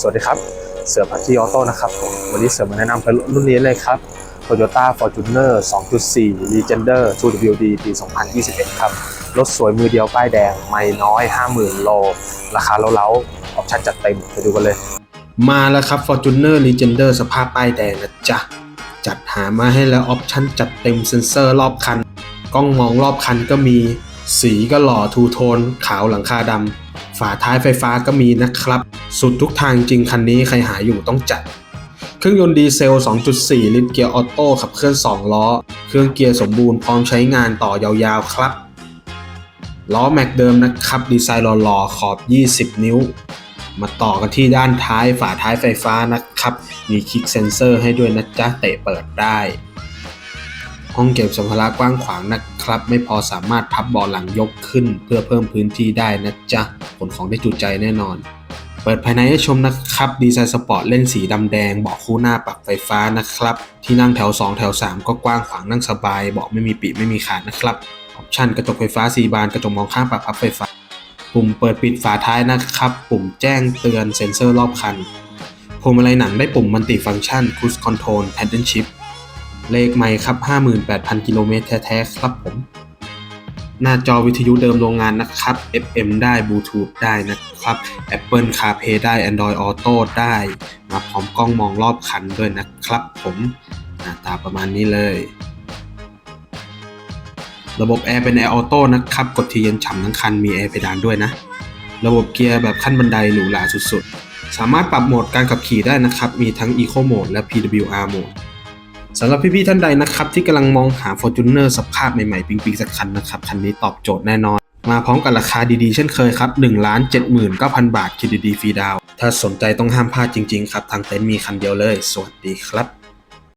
สวัสดีครับ เสือพัทที่ออโต้นะครับผมวันนี้เสือมาแนะนำเป็นรุ่นนี้เลยครับ Toyota Fortuner 2.4 Legender 2WD ปี 2021 ครับ รถสวยมือเดียวป้ายแดง ไม่น้อย 50,000 โล ราคาเล้าๆออปชั่นจัดเต็ม ไปดูกันเลย มาแล้วครับ Fortuner Legender สภาพป้ายแดงนะจ๊ะ จัดหามาให้แล้วออปชั่นจัดเต็มเซ็นเซอร์รอบคัน กล้องมองรอบคันก็มี สีก็หล่อทูโทน ขาวหลังคาดำฝาท้ายไฟฟ้าก็มีนะครับ สุดทุกทางจริงคันนี้ใครหาอยู่ต้องจัด เครื่องยนต์ดีเซล 2.4 ลิตรเกียร์ออโต้ขับเคลื่อน 2 ล้อ เครื่องเกียร์สมบูรณ์พร้อมใช้งานต่อยาวๆครับล้อแม็กเดิมนะครับ ดีไซน์หล่อๆขอบ 20 นิ้ว มาต่อกันที่ด้านท้ายฝาท้ายไฟฟ้านะครับ มีคลิกเซนเซอร์ให้ด้วยนะจ๊ะ เตะเปิดได้ ห้องเก็บสัมภาระกว้างขวางนะครับ ไม่พอสามารถพับเบาะหลังยกขึ้น เพื่อเพิ่มพื้นที่ได้นะจ๊ะขนของได้จุใจแน่นอน เปิดภายในให้ชมนะครับ ดีไซน์สปอร์ตเล่นสีดำแดง เบาะคู่หน้าปรับไฟฟ้านะครับ ที่นั่งแถว 2 แถว 3 ก็กว้างขวางนั่งสบาย เบาะไม่มีปีไม่มีขาดนะครับ ออปชั่นกระจกไฟฟ้า 4 บาน กระจกมองข้างปรับพับไฟฟ้า ปุ่มเปิดปิดฝาท้ายนะครับ ปุ่มแจ้งเตือนเซ็นเซอร์รอบคันพวงมาลัยหนังได้ปุ่มมัลติฟัง c t ชัน Cruise Control Paddle Shift เลขไมค์ครับ 58,000 กิโลเมตรแท้ๆ ครับผม หน้าจอวิทยุเดิมโรงงานนะครับ FM ได้บลูทูธได้นะครับ Apple CarPlay ได้ Android Auto ได้ มาพร้อมกล้องมองรอบคันด้วยนะครับผมหน้าตาประมาณนี้เลย ระบบแอร์เป็นแอร์ออโต้นะครับ กดทีเย็นฉ่ำทั้งคันมีแอร์เพดานด้วยนะ ระบบเกียร์แบบขั้นบันไดหรูหราสุดๆ สามารถปรับโหมดการขับขี่ได้นะครับ มีทั้ง Eco Mode และ PWR Mode สำหรับพี่ๆท่านใดนะครับ ที่กำลังมองหา Fortuner สภาพใหม่ๆปิ๊งๆสักคันนะครับ คันนี้ตอบโจทย์แน่นอน มาพร้อมกับราคาดีๆ เช่นเคยครับ1 7 9 0 0 0 บาทคิดดีๆฟรีดาว ถ้าสนใจต้องห้ามพลาดจริงๆ ครับ ทางเต็นท์มีคันเดียวเลย สวัสดีครับ